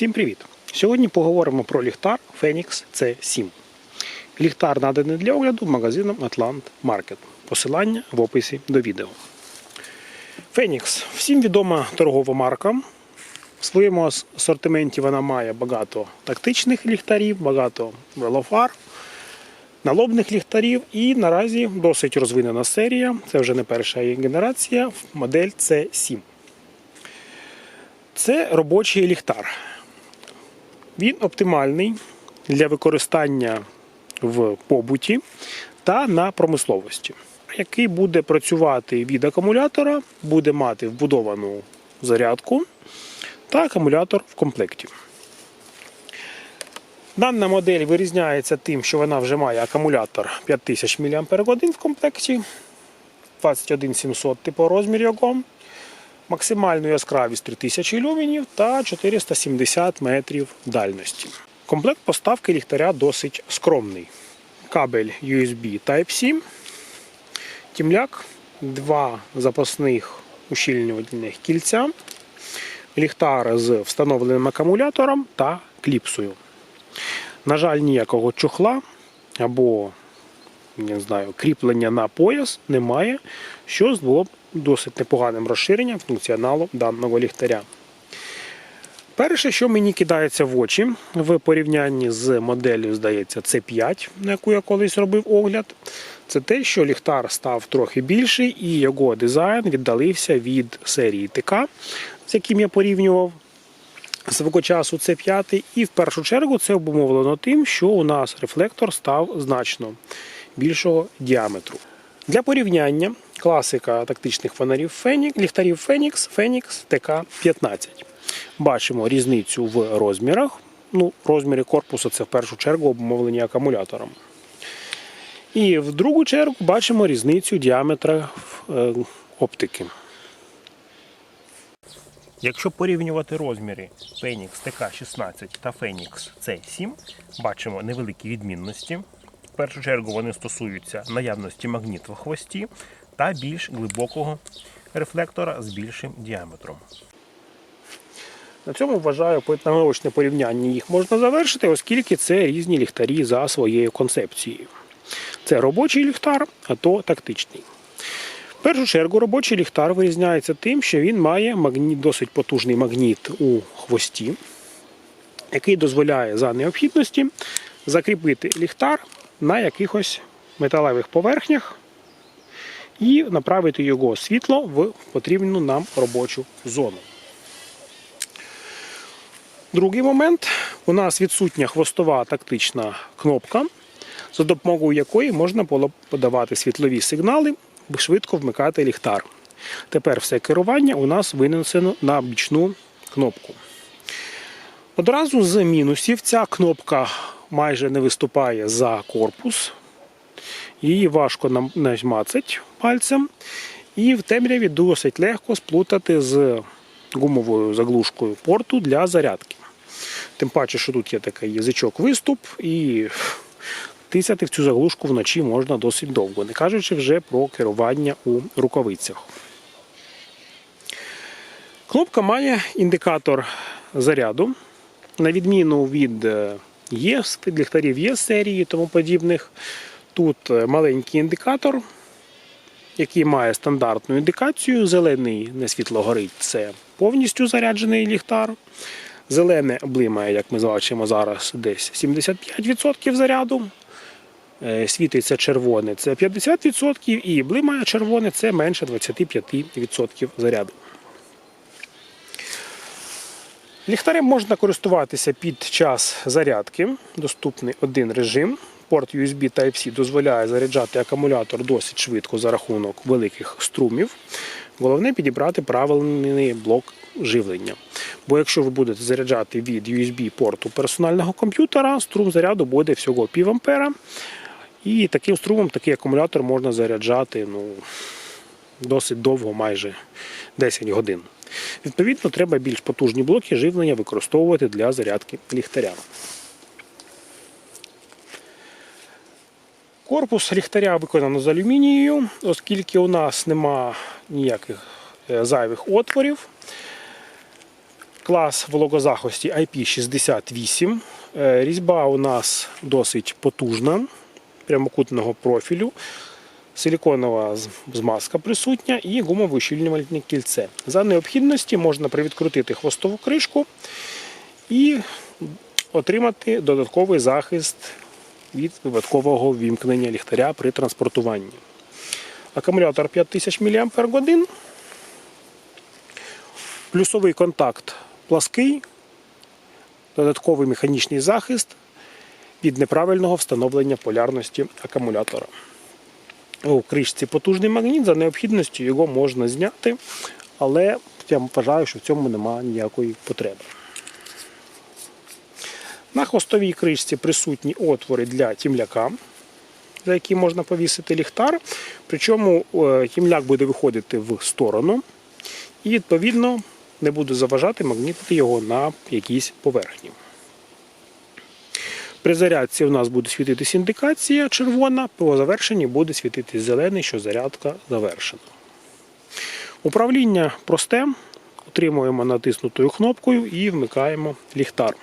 Всім привіт! Сьогодні поговоримо про ліхтар Phoenix C7. Ліхтар наданий для огляду магазином Atlant Market. Посилання в описі до відео. Phoenix всім відома торгова марка. В своєму ас- асортименті вона має багато тактичних ліхтарів, багато велофар, налобних ліхтарів і наразі досить розвинена серія. Це вже не перша її генерація, модель C7. Це робочий ліхтар. Він оптимальний для використання в побуті та на промисловості, який буде працювати від акумулятора, буде мати вбудовану зарядку та акумулятор в комплекті. Дана модель вирізняється тим, що вона вже має акумулятор 5000 мАч в комплекті, 21700 типу розмір його, максимальну яскравість 3000 люменів та 470 метрів дальності. Комплект поставки ліхтаря досить скромний. Кабель USB Type-C, тімляк, два запасних ущільнювальних кільця, ліхтар з встановленим акумулятором та кліпсою. На жаль, ніякого чохла або не знаю, кріплення на пояс немає, що було б досить непоганим розширенням функціоналу даного ліхтаря. Перше, що мені кидається в очі в порівнянні з моделлю, здається, C5, на яку я колись робив огляд, це те, що ліхтар став трохи більший і його дизайн віддалився від серії ТК, з яким я порівнював свого часу це 5 і в першу чергу це обумовлено тим, що у нас рефлектор став значно більшого діаметру. Для порівняння класика тактичних фонарів Фенік, ліхтарів Phoenix Phoenix TK15. Бачимо різницю в розмірах. Ну, розміри корпусу це в першу чергу обумовлені акумулятором. І в другу чергу бачимо різницю діаметра е, оптики. Якщо порівнювати розміри Phoenix TK16 та Phoenix C7, бачимо невеликі відмінності. В першу чергу вони стосуються наявності магніту в хвості та більш глибокого рефлектора з більшим діаметром. На цьому вважаю наочне порівняння їх можна завершити, оскільки це різні ліхтарі за своєю концепцією. Це робочий ліхтар, а то тактичний. В першу чергу робочий ліхтар вирізняється тим, що він має магніт, досить потужний магніт у хвості, який дозволяє за необхідності закріпити ліхтар на якихось металевих поверхнях і направити його світло в потрібну нам робочу зону. Другий момент. У нас відсутня хвостова тактична кнопка, за допомогою якої можна було подавати світлові сигнали, швидко вмикати ліхтар. Тепер все керування у нас винесено на бічну кнопку. Одразу з мінусів ця кнопка майже не виступає за корпус. Її важко нам пальцем. І в темряві досить легко сплутати з гумовою заглушкою порту для зарядки. Тим паче, що тут є такий язичок виступ, і тисяти в цю заглушку вночі можна досить довго, не кажучи вже про керування у рукавицях. Кнопка має індикатор заряду. На відміну від від ліхтарів ЄС серії тому подібних. Тут е, маленький індикатор, який має стандартну індикацію. Зелений не світло горить це повністю заряджений ліхтар. Зелене блимає, як ми бачимо зараз, десь 75% заряду. Е, Світиться червоне це 50% і блимає червоне це менше 25% заряду. Ліхтарем можна користуватися під час зарядки. Доступний один режим. Порт USB Type-C дозволяє заряджати акумулятор досить швидко за рахунок великих струмів. Головне підібрати правильний блок живлення. Бо якщо ви будете заряджати від USB порту персонального комп'ютера, струм заряду буде всього пів ампера. І таким струмом такий акумулятор можна заряджати ну, досить довго, майже 10 годин. Відповідно, треба більш потужні блоки живлення використовувати для зарядки ліхтаря. Корпус ліхтаря виконано з алюмінію, оскільки у нас нема ніяких е, зайвих отворів. клас вологозахисті IP68. Е, Різьба у нас досить потужна, прямокутного профілю. Силіконова змазка присутня і гумове ущільнювальне кільце. За необхідності можна привідкрутити хвостову кришку і отримати додатковий захист від випадкового вімкнення ліхтаря при транспортуванні. Акумулятор 5000 мАч. Плюсовий контакт плаский, додатковий механічний захист від неправильного встановлення полярності акумулятора. У кришці потужний магніт, за необхідністю його можна зняти, але я вважаю, що в цьому немає ніякої потреби. На хвостовій кришці присутні отвори для тімляка, за які можна повісити ліхтар. Причому е, тімляк буде виходити в сторону і, відповідно, не буде заважати магнітити його на якійсь поверхні. При зарядці у нас буде світитись індикація червона, по завершенні буде світитись зелений, що зарядка завершена. Управління просте. Утримуємо натиснутою кнопкою і вмикаємо ліхтар.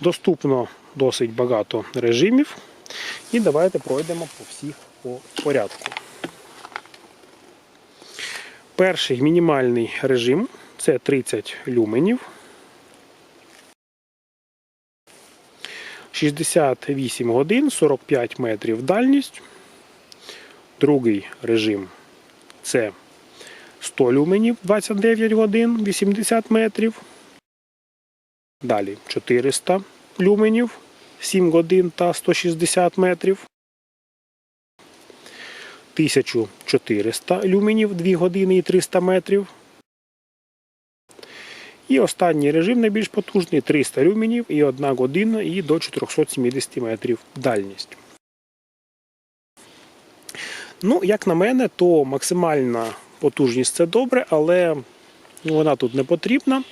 Доступно досить багато режимів. І давайте пройдемо по всіх по порядку. Перший мінімальний режим це 30 люменів. 68 годин, 45 метрів дальність. Другий режим це 100 люменів, 29 годин, 80 метрів. Далі 400 люменів, 7 годин та 160 метрів. 1400 люменів, 2 години і 300 метрів. І останній режим найбільш потужний 300 люменів і 1 година і до 470 метрів дальність. Ну, як на мене, то максимальна потужність це добре, але вона тут не потрібна.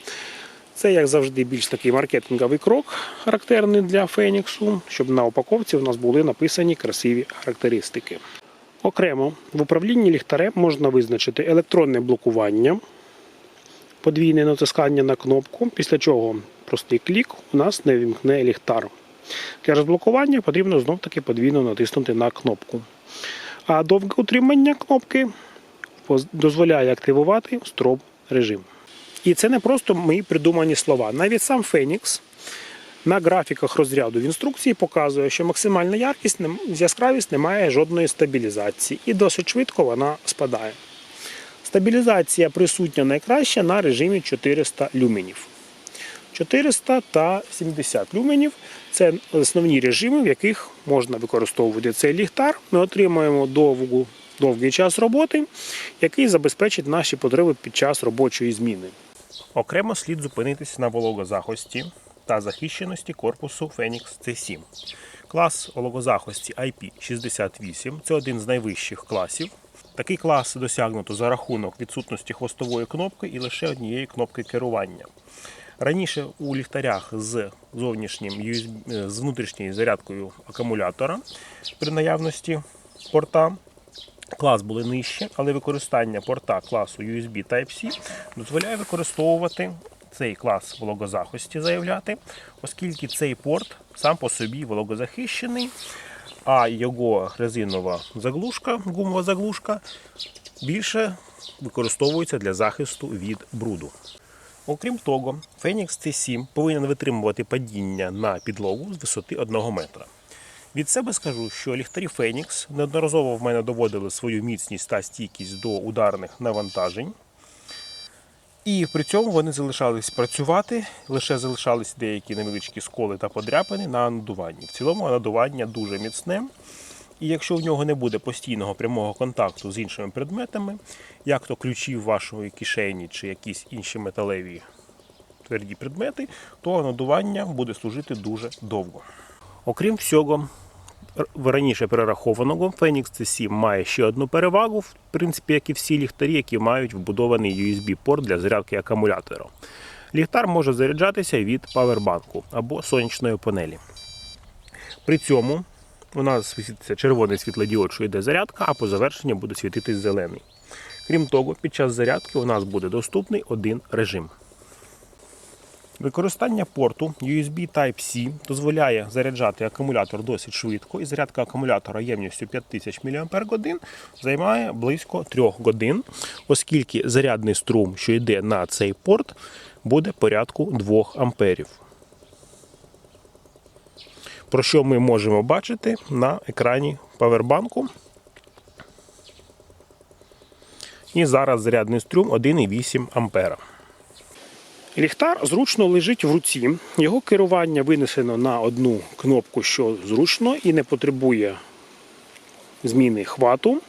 Це, як завжди, більш такий маркетинговий крок, характерний для Феніксу, щоб на упаковці у нас були написані красиві характеристики. Окремо в управлінні ліхтарем можна визначити електронне блокування, подвійне натискання на кнопку, після чого простий клік у нас не вімкне ліхтар. Для розблокування потрібно знов-таки подвійно натиснути на кнопку. А довге утримання кнопки дозволяє активувати строб режим. І це не просто мої придумані слова. Навіть сам Фенікс на графіках розряду в інструкції показує, що максимальна яркість, яскравість не має жодної стабілізації і досить швидко вона спадає. Стабілізація присутня найкраще на режимі 400 люменів. 400 та 70 люменів це основні режими, в яких можна використовувати цей ліхтар. Ми отримуємо довгу, довгий час роботи, який забезпечить наші потреби під час робочої зміни. Окремо слід зупинитися на вологозахисті та захищеності корпусу Phoenix C7. Клас вологозахисті IP68 це один з найвищих класів. Такий клас досягнуто за рахунок відсутності хвостової кнопки і лише однієї кнопки керування. Раніше у ліхтарях з зовнішнім з внутрішньою зарядкою акумулятора при наявності порта клас були нижче, але використання порта класу USB Type-C дозволяє використовувати цей клас вологозахисті заявляти, оскільки цей порт сам по собі вологозахищений, а його резинова заглушка, гумова заглушка, більше використовується для захисту від бруду. Окрім того, Phoenix C7 повинен витримувати падіння на підлогу з висоти 1 метра. Від себе скажу, що ліхтарі Phoenix неодноразово в мене доводили свою міцність та стійкість до ударних навантажень. І при цьому вони залишались працювати, лише залишались деякі невеличкі сколи та подряпини на надуванні. В цілому надування дуже міцне. І якщо в нього не буде постійного прямого контакту з іншими предметами, як то ключі в вашої кишені чи якісь інші металеві тверді предмети, то надування буде служити дуже довго. Окрім всього, раніше перерахованого, Phoenix C7 має ще одну перевагу, в принципі, як і всі ліхтарі, які мають вбудований USB-порт для зарядки акумулятора. Ліхтар може заряджатися від павербанку або сонячної панелі. При цьому у нас світиться червоний світлодіод, що йде зарядка, а по завершенню буде світитись зелений. Крім того, під час зарядки у нас буде доступний один режим. Використання порту USB Type-C дозволяє заряджати акумулятор досить швидко, і зарядка акумулятора ємністю 5000 мАч займає близько 3 годин, оскільки зарядний струм, що йде на цей порт, буде порядку 2 амперів. Про що ми можемо бачити на екрані павербанку. І зараз зарядний струм 1,8 ампера. Ліхтар зручно лежить в руці. Його керування винесено на одну кнопку, що зручно і не потребує зміни хвату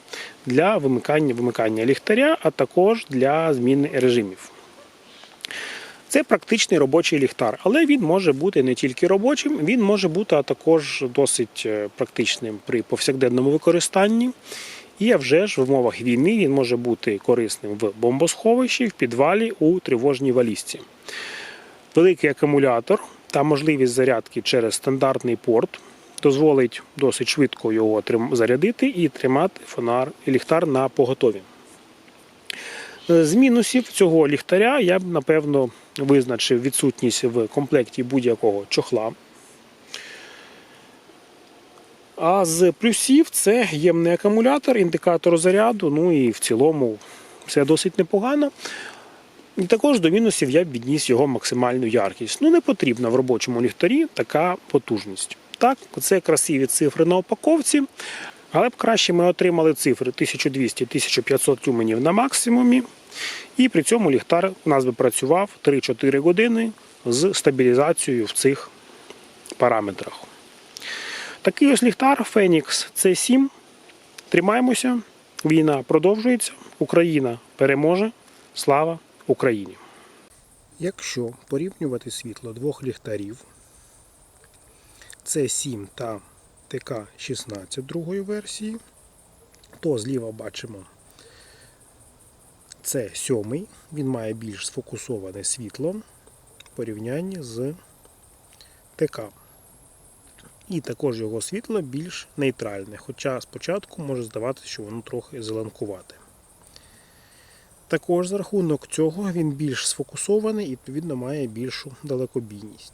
для вимикання, вимикання ліхтаря, а також для зміни режимів. Це практичний робочий ліхтар, але він може бути не тільки робочим, він може бути а також досить е, практичним при повсякденному використанні. І а вже ж в умовах війни він може бути корисним в бомбосховищі, в підвалі у тривожній валізці. Великий акумулятор та можливість зарядки через стандартний порт дозволить досить швидко його зарядити і тримати фонар і ліхтар на поготові. З мінусів цього ліхтаря я б напевно визначив відсутність в комплекті будь-якого чохла. А з плюсів це ємний акумулятор, індикатор заряду, ну і в цілому все досить непогано. І також до мінусів я б відніс його максимальну яркість. Ну, не потрібна в робочому ліхтарі така потужність. Так, це красиві цифри на упаковці, але б краще ми отримали цифри 1200-1500 люменів на максимумі. І при цьому ліхтар у нас би працював 3-4 години з стабілізацією в цих параметрах. Такий ось ліхтар Phoenix C7. Тримаємося. Війна продовжується. Україна переможе. Слава Україні! Якщо порівнювати світло двох ліхтарів C7 та ТК-16 другої версії, то зліва бачимо C7. Він має більш сфокусоване світло в порівнянні з ТК. І також його світло більш нейтральне, хоча спочатку може здаватися, що воно трохи зеленкувате. Також за рахунок цього він більш сфокусований і відповідно має більшу далекобійність.